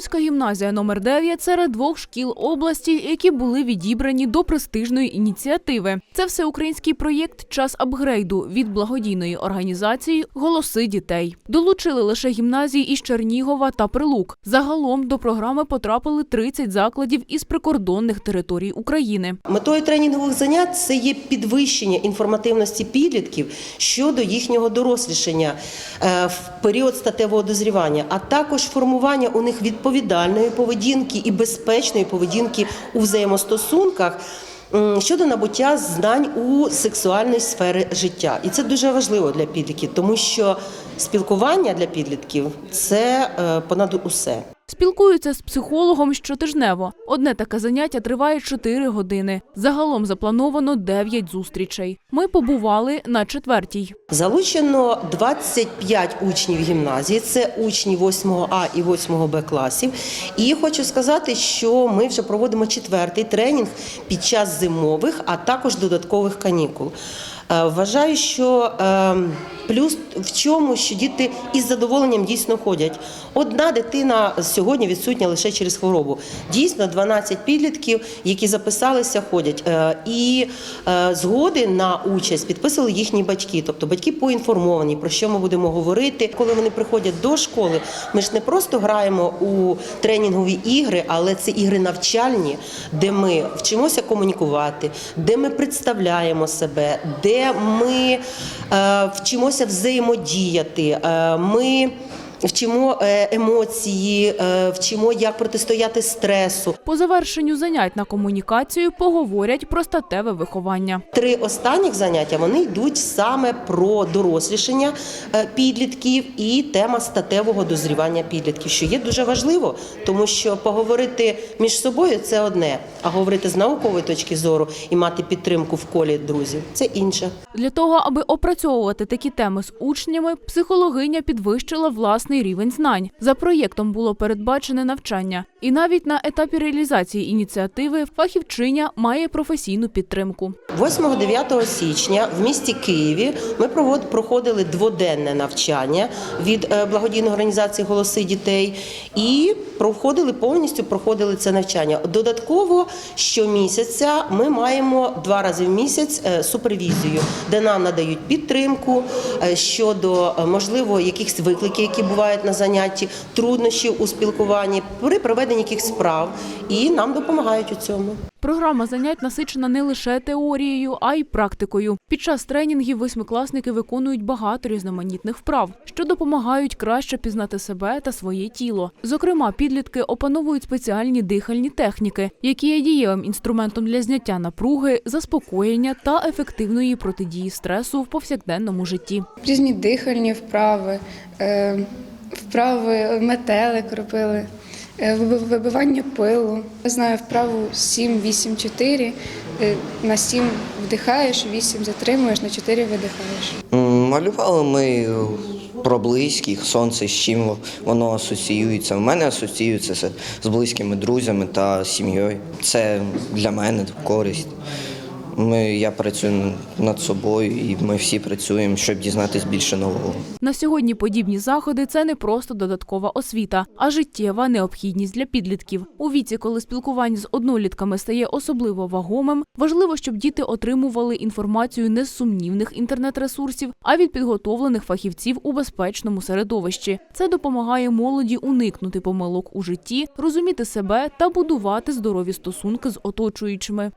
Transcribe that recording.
Прилуцька гімназія номер 9 серед двох шкіл області, які були відібрані до престижної ініціативи. Це всеукраїнський проєкт Час апгрейду від благодійної організації Голоси дітей. Долучили лише гімназії із Чернігова та Прилук. Загалом до програми потрапили 30 закладів із прикордонних територій України. Метою тренінгових занять це є підвищення інформативності підлітків щодо їхнього дорослішання е, в період статевого дозрівання, а також формування у них відповідальної поведінки і безпечної поведінки у взаємостосунках. Щодо набуття знань у сексуальній сфері життя, і це дуже важливо для підлітків, тому що спілкування для підлітків це е, понад усе. Спілкуються з психологом щотижнево. Одне таке заняття триває 4 години. Загалом заплановано 9 зустрічей. Ми побували на четвертій. Залучено 25 учнів гімназії, це учні 8 А і 8 Б класів. І хочу сказати, що ми вже проводимо четвертий тренінг під час зимових, а також додаткових канікул. Е, Вважаю, що е, плюс в чому, що діти із задоволенням дійсно ходять. Одна дитина сьогодні відсутня лише через хворобу. Дійсно, 12 підлітків, які записалися, ходять. Е, І згоди на участь підписували їхні батьки. Тобто батьки поінформовані, про що ми будемо говорити. Коли вони приходять до школи, ми ж не просто граємо у тренінгові ігри, але це ігри навчальні, де ми вчимося комунікувати, де ми представляємо себе, де ми е, вчимося взаємодіяти. Е, ми Вчимо е, емоції, е, вчимо, як протистояти стресу. По завершенню занять на комунікацію поговорять про статеве виховання. Три останніх заняття вони йдуть саме про дорослішання е, підлітків і тема статевого дозрівання підлітків, що є дуже важливо, тому що поговорити між собою це одне, а говорити з наукової точки зору і мати підтримку в колі друзів це інше. Для того, аби опрацьовувати такі теми з учнями, психологиня підвищила власний рівень знань. За проєктом було передбачене навчання. І навіть на етапі реалізації ініціативи фахівчиня має професійну підтримку. 8-9 січня в місті Києві ми проходили дводенне навчання від е, благодійної організації Голоси дітей і проходили повністю проходили це навчання. Додатково щомісяця ми маємо два рази в місяць е, супервізію, де нам надають підтримку е, щодо можливо якихось викликів, які бувають на занятті, труднощів у спілкуванні при проведенні якихось справ, і нам допомагають у цьому. Програма занять насичена не лише теорією, а й практикою. Під час тренінгів восьмикласники виконують багато різноманітних вправ, що допомагають краще пізнати себе та своє тіло. Зокрема, підлітки опановують спеціальні дихальні техніки, які є дієвим інструментом для зняття напруги, заспокоєння та ефективної протидії стресу в повсякденному житті. Різні дихальні вправи, е, вправи метелик робили, е, вибивання пилу. Я знаю вправу 7-8-4. Е, На 7 вдихаєш, 8 затримуєш, на 4 видихаєш. Малювали ми про близьких, сонце, з чим воно асоціюється. У мене асоціюється з близькими друзями та сім'єю. Це для мене користь. Ми, я працюю над собою, і ми всі працюємо, щоб дізнатися більше нового. На сьогодні подібні заходи це не просто додаткова освіта, а життєва необхідність для підлітків. У віці, коли спілкування з однолітками стає особливо вагомим, важливо, щоб діти отримували інформацію не з сумнівних інтернет-ресурсів, а від підготовлених фахівців у безпечному середовищі. Це допомагає молоді уникнути помилок у житті, розуміти себе та будувати здорові стосунки з оточуючими.